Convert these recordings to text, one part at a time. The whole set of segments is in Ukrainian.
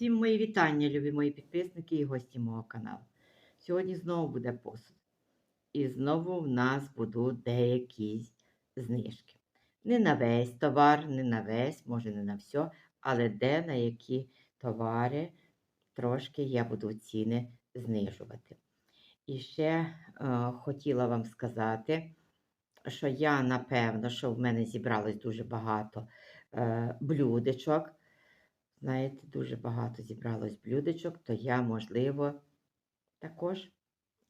Всім мої вітання, любі мої підписники і гості мого каналу. Сьогодні знову буде посуд. І знову в нас будуть деякі знижки. Не на весь товар, не на весь, може не на все, але де на які товари трошки я буду ціни знижувати. І ще е, хотіла вам сказати, що я напевно, що в мене зібралось дуже багато е, блюдечок. Знаєте, дуже багато зібралось блюдечок, то я, можливо, також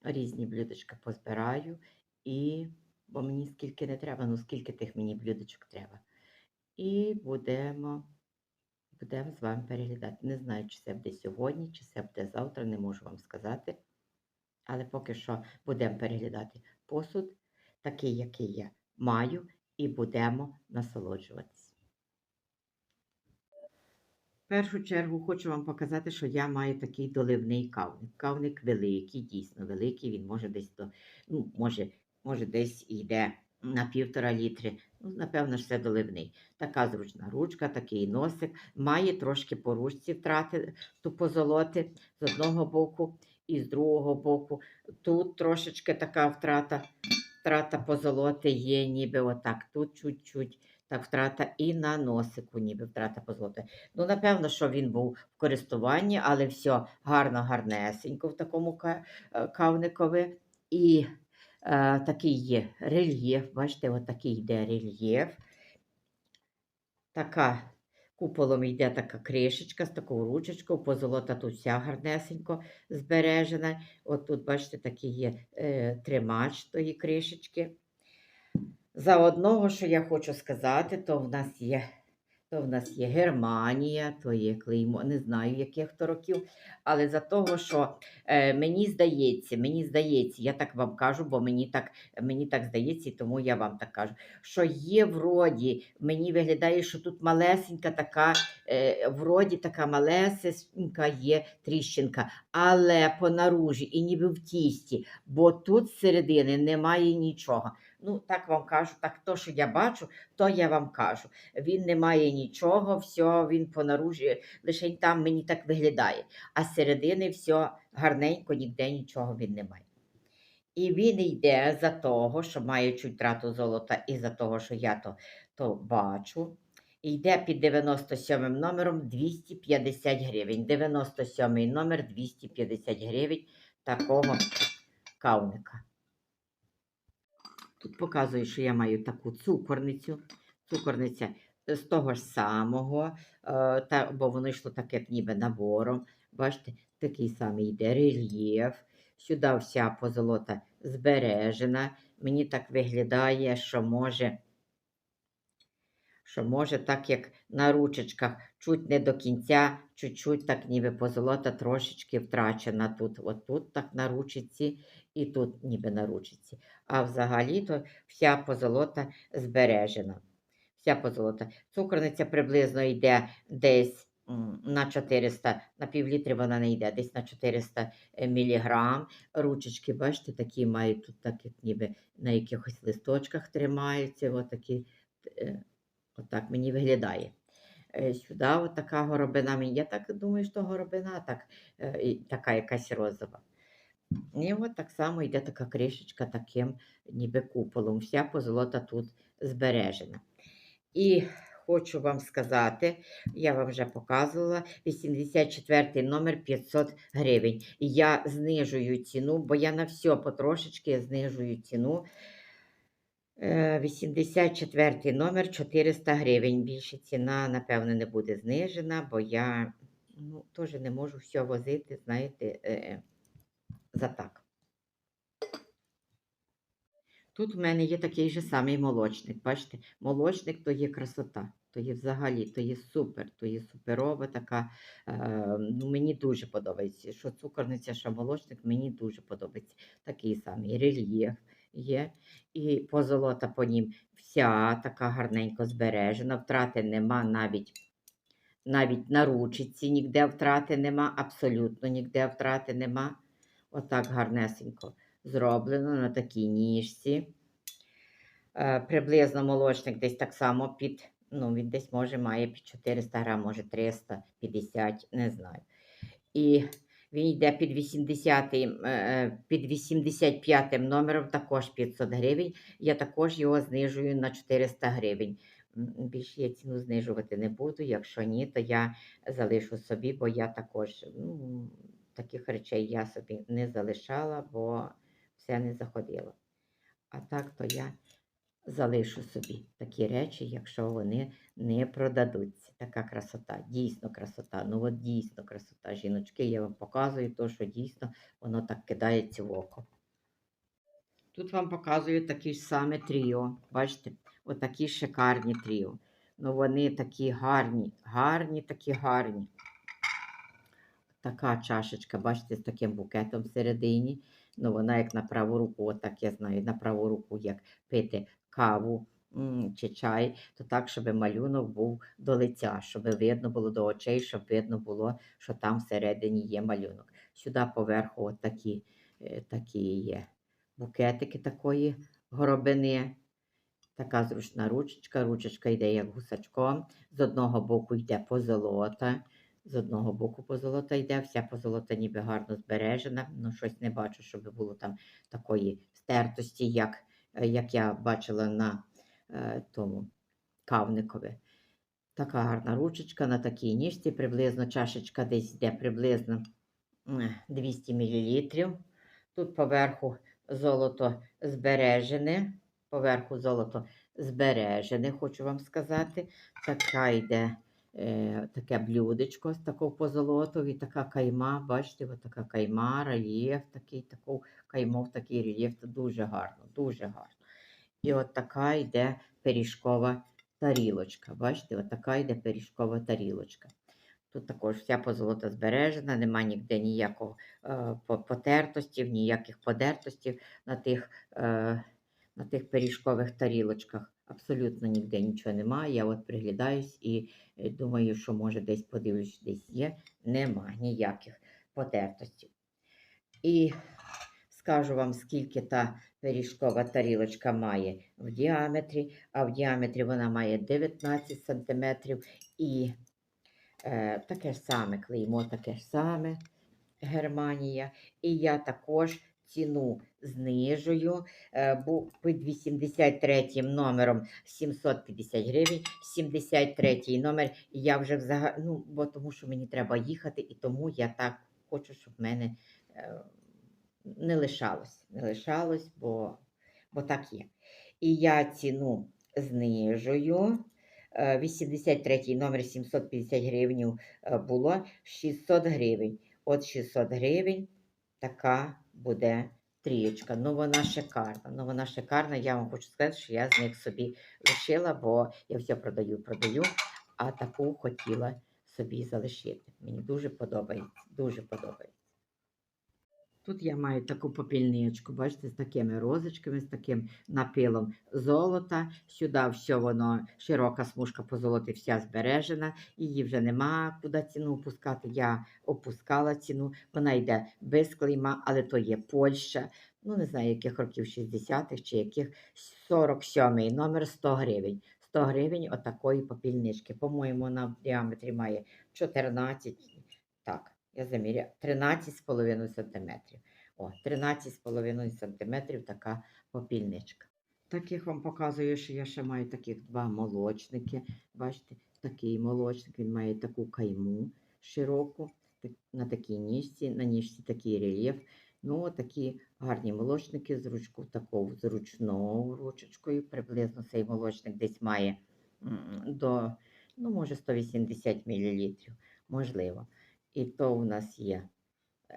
різні блюдечка позбираю. І, бо мені скільки не треба, ну скільки тих мені блюдечок треба. І будемо, будемо з вами переглядати. Не знаю, чи це буде сьогодні, чи це буде завтра, не можу вам сказати. Але поки що будемо переглядати посуд, такий, який я маю, і будемо насолоджуватися. В першу чергу хочу вам показати, що я маю такий доливний кавник. Кавник великий, дійсно великий. Він може десь до, ну, може, може десь йде на півтора літри. Ну, напевно, ж це доливний. Така зручна ручка, такий носик. Має трошки по ручці втрати ту позолоти з одного боку і з другого боку. Тут трошечки така втрата, втрата позолоти є, ніби отак. Тут чуть-чуть так втрата і на носику, ніби втрата позолоти. Ну, напевно, що він був в користуванні, але все гарно, гарнесенько в такому е, кавникові. І е, такий є рельєф. Бачите, от такий йде рельєф. Така куполом йде така кришечка з такою ручечкою, позолота тут вся гарнесенько збережена. От тут, бачите, такий є е, тримач тої кришечки. За одного, що я хочу сказати, то в нас є, то в нас є Германія, то є клеймо, не знаю, яких то років, але за того, що е, мені здається, мені здається, я так вам кажу, бо мені так, мені так здається, і тому я вам так кажу, що є вроді, мені виглядає, що тут малесенька така, е, вроді така малесенька є тріщинка, але по наружі і ніби в тісті, бо тут з середини немає нічого. Ну, так вам кажу, так то, що я бачу, то я вам кажу. Він не має нічого, все, він по наружі, лише там мені так виглядає. А з середини все гарненько, ніде нічого він не має. І він йде за того, що має чуть трату золота, і за того, що я то, то бачу. Йде під 97 номером 250 гривень. 97 номер 250 гривень такого кавника. Тут показую, що я маю таку цукорницю. Цукорниця з того ж самого, е, та, бо воно йшло таке ніби набором. Бачите, такий самий йде рельєф. Сюди вся позолота збережена. Мені так виглядає, що може, що може, так як на ручечках, чуть не до кінця, чуть-чуть так ніби позолота трошечки втрачена тут. От тут так на ручці і тут ніби на ручці. А взагалі-то вся позолота збережена. Вся позолота. Цукорниця приблизно йде десь на 400, на півлітри вона не йде, десь на 400 міліграм. Ручечки, бачите, такі мають тут, так як ніби на якихось листочках тримаються. Отакі, е, отак мені виглядає. Е, Сюди от така горобина. Я так думаю, що горобина так, е, така якась розова. І от так само йде така кришечка таким ніби куполом. Вся позолота тут збережена. І хочу вам сказати, я вам вже показувала 84 номер 500 гривень. Я знижую ціну, бо я на все потрошечки знижую ціну. Е, 84 номер 400 гривень. Більше ціна, напевно, не буде знижена, бо я ну, теж не можу все возити, знаєте, е, за так. Тут в мене є такий же самий молочник. Бачите, молочник то є красота, то є взагалі, то є супер, то є суперова така. Е, ну, мені дуже подобається. Що цукорниця, що молочник, мені дуже подобається. Такий самий рельєф є. І позолота по нім вся така гарненько збережена. Втрати нема навіть. Навіть на ручці ніде втрати нема, абсолютно ніде втрати нема. Отак гарнесенько зроблено на такій ніжці. Е, приблизно молочник десь так само під Ну, він десь може має під 400 грам, може 350, не знаю. І він йде під 80, е, під 85 номером, також 500 гривень. Я також його знижую на 400 гривень. Більше я ціну знижувати не буду. Якщо ні, то я залишу собі, бо я також ну, таких речей я собі не залишала, бо все не заходило. А так, то я залишу собі такі речі, якщо вони не продадуться. Така красота, дійсно красота. Ну от дійсно красота. Жіночки, я вам показую то, що дійсно воно так кидається в око. Тут вам показую такі ж саме тріо. Бачите, отакі шикарні тріо. Ну вони такі гарні, гарні, такі гарні. Така чашечка, бачите, з таким букетом всередині. Ну, вона як на праву руку, отак я знаю, на праву руку, як пити каву чи чай, то так, щоб малюнок був до лиця, щоб видно було до очей, щоб видно було, що там всередині є малюнок. Сюди поверху от такі, е, такі є букетики такої горобини. Така зручна ручечка, ручечка йде як гусачком. З одного боку йде позолота, з одного боку позолота йде, вся позолота ніби гарно збережена. Ну, щось не бачу, щоб було там такої стертості, як, як я бачила на тому кавникові. Така гарна ручечка на такій ніжці, приблизно чашечка десь йде приблизно 200 мл. Тут поверху золото збережене. Поверху золото збережене, хочу вам сказати. Така йде е, таке блюдечко з такого позолотові, така кайма, бачите, така кайма, рельєф, такий, таку каймов, такий рельєф, дуже гарно, дуже гарно. І от така йде пиріжкова тарілочка. Бачите, от йде пиріжкова тарілочка. Тут також вся позолота збережена, нема ніде ніякого е, потертостів, ніяких подертостів на тих, е, на тих пиріжкових тарілочках. Абсолютно ніде нічого немає. Я от приглядаюсь і е, думаю, що може десь подивлюсь, десь є. Нема ніяких потертостів. І скажу вам, скільки та пиріжкова тарілочка має в діаметрі, а в діаметрі вона має 19 см і е, таке ж саме клеймо, таке ж саме Германія. І я також ціну знижую, е, під 83 номером 750 гривень, 73 номер я вже взагалі, ну, бо тому що мені треба їхати, і тому я так хочу, щоб в мене е, не лишалось, не лишалось, бо, бо так є. І я ціну знижую. Е, 83 номер 750 гривень е, було 600 гривень. От 600 гривень така буде трієчка. Ну вона шикарна. Ну вона шикарна. Я вам хочу сказати, що я з них собі лишила, бо я все продаю, продаю, а таку хотіла собі залишити. Мені дуже подобається, дуже подобається. Тут я маю таку попільничку, бачите, з такими розочками, з таким напилом золота. Сюди все воно, широка смужка позолоти, вся збережена. Її вже нема куди ціну опускати. Я опускала ціну. Вона йде без клейма, але то є Польща. Ну, не знаю, яких років 60-х чи яких 47-й номер 100 гривень. 100 гривень отакої попільнички. По-моєму, вона в діаметрі має 14, так, я заміряю, 13,5 см. О, 13,5 см така попільничка. Таких вам показую, що я ще маю таких два молочники. Бачите, такий молочник, він має таку кайму широку, на такій ніжці, на ніжці такий рельєф. Ну, такі гарні молочники з ручку, такою зручною ручечкою. Приблизно цей молочник десь має до, ну, може, 180 мл, можливо. І то у нас є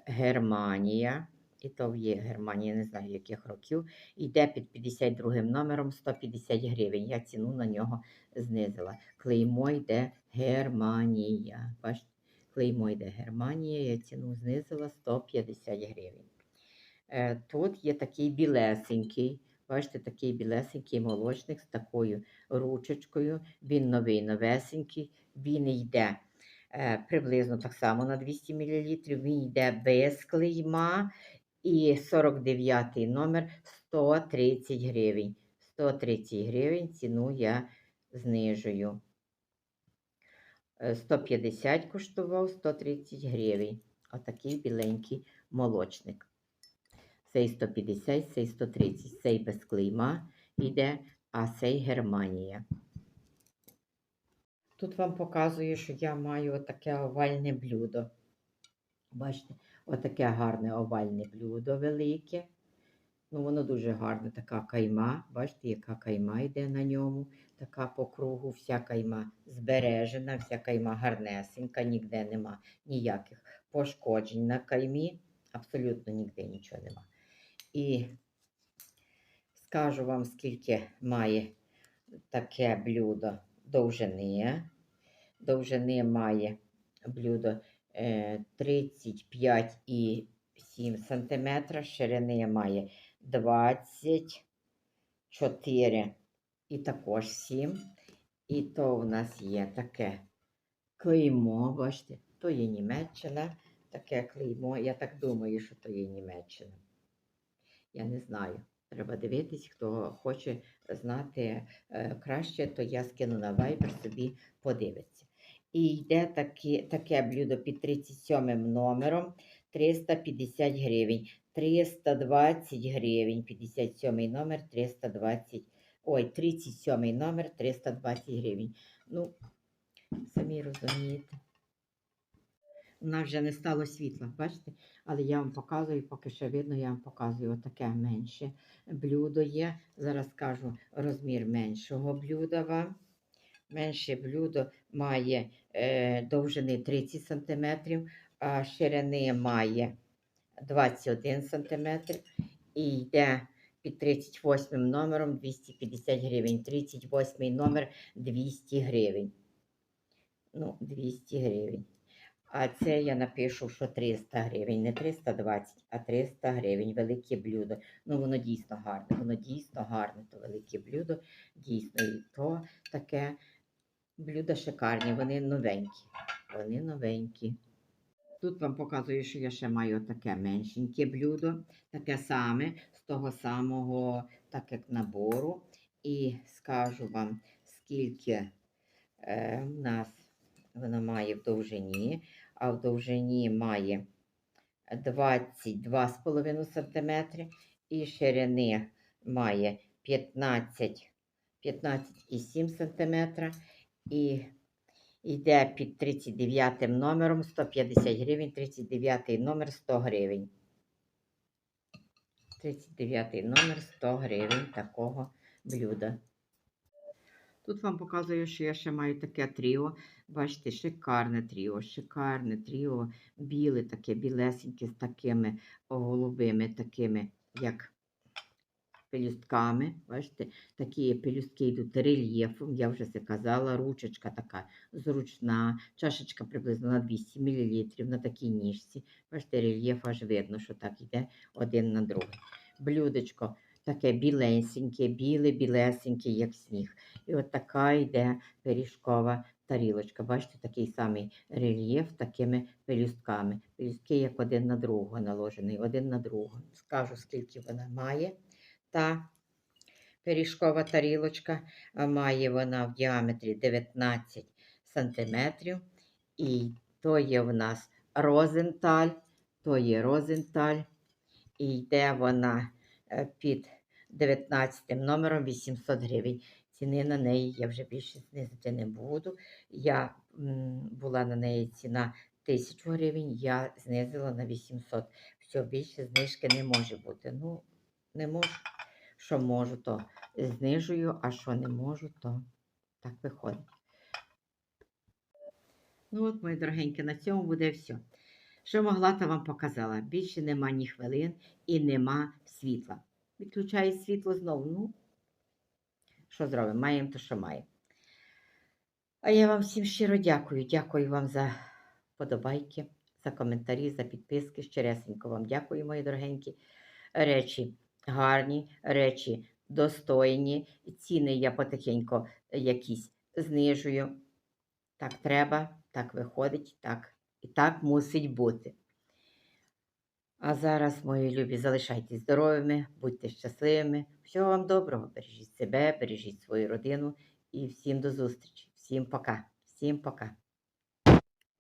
Германія. І то є Германія, не знаю яких років. Йде під 52 номером 150 гривень. Я ціну на нього знизила. Клеймо йде Германія. Бачите, клеймо йде Германія, я ціну знизила 150 гривень. Е, Тут є такий білесенький. Бачите, такий білесенький молочник з такою ручечкою. Він новий, новесенький. Він йде приблизно так само на 200 мл. Він йде без клейма. І 49 номер 130 гривень. 130 гривень ціну я знижую. Е, 150 коштував, 130 гривень. Отакий біленький молочник. Цей 150, цей 130, цей без клейма йде, а цей Германія. Тут вам показую, що я маю отаке овальне блюдо. Бачите, отаке гарне овальне блюдо велике. Ну, воно дуже гарне, така кайма. Бачите, яка кайма йде на ньому, така по кругу, вся кайма збережена, вся кайма гарнесенька, ніде нема ніяких пошкоджень на каймі. Абсолютно ніде нічого нема. І скажу вам, скільки має таке блюдо довжини. Довжини має блюдо е, 35,7 см, ширини має 24 і також 7. І то в нас є таке клеймо, бачите, то є Німеччина, таке клеймо. Я так думаю, що то є Німеччина. Я не знаю. Треба дивитись, хто хоче знати е, краще, то я скину на Viber собі подивиться. І йде такі, таке блюдо під 37 номером 350 гривень. 320 гривень, 57 номер 320, ой, 37 номер 320 гривень. Ну, самі розумієте. У нас вже не стало світла, бачите? Але я вам показую, поки що видно, я вам показую отаке менше блюдо є. Зараз скажу розмір меншого блюда вам. Менше блюдо має е, довжини 30 см, а ширини має 21 см і йде під 38 номером 250 гривень. 38 номер 200 гривень. Ну, 200 гривень. А це я напишу, що 300 гривень, не 320, а 300 гривень. Велике блюдо. Ну, воно дійсно гарне, воно дійсно гарне, то велике блюдо. Дійсно, і то таке блюдо шикарні, вони новенькі. Вони новенькі. Тут вам показую, що я ще маю таке меншеньке блюдо, таке саме, з того самого, так як набору. І скажу вам, скільки е, в нас воно має в довжині, а в довжині має 22,5 см і ширини має 15, 15,7 см і йде під 39 номером 150 гривень, 39 номер 100 гривень. 39 номер 100 гривень такого блюда. Тут вам показую, що я ще маю таке тріо. Бачите, шикарне тріо, шикарне тріо, біле, таке білесеньке з такими голубими, такими, як пелюстками. Бачите, такі пелюстки йдуть рельєфом, я вже це казала, ручечка така зручна, чашечка приблизно на 200 мл на такій ніжці. Бачите, рельєф аж видно, що так йде один на другий. Блюдечко таке біленьке, біле, білесеньке, як сніг. І от така йде пиріжкова тарілочка. Бачите, такий самий рельєф такими пелюстками. Пелюстки як один на другого наложений, один на другого. Скажу, скільки вона має. Та пиріжкова тарілочка, має вона в діаметрі 19 см. І то є в нас розенталь, то є розенталь. І йде вона е, під 19 номером 800 гривень. Ціни на неї я вже більше знизити не буду. Я була на неї ціна 1000 гривень, я знизила на 800. Все, більше знижки не може бути. Ну, не можу. Що можу, то знижую, а що не можу, то так виходить. Ну от, мої дорогенькі, на цьому буде все. Що могла, то вам показала. Більше нема ні хвилин і нема світла. Відключає світло знову. Ну, що зробимо? Маємо то, що маємо. А я вам всім щиро дякую. Дякую вам за подобайки, за коментарі, за підписки. Щиресенько вам дякую, мої дорогенькі. Речі гарні, речі достойні. Ціни я потихеньку якісь знижую. Так треба, так виходить, так і так мусить бути. А зараз, мої любі, залишайтесь здоровими, будьте щасливими. Всього вам доброго, бережіть себе, бережіть свою родину і всім до зустрічі. Всім пока. Всім пока.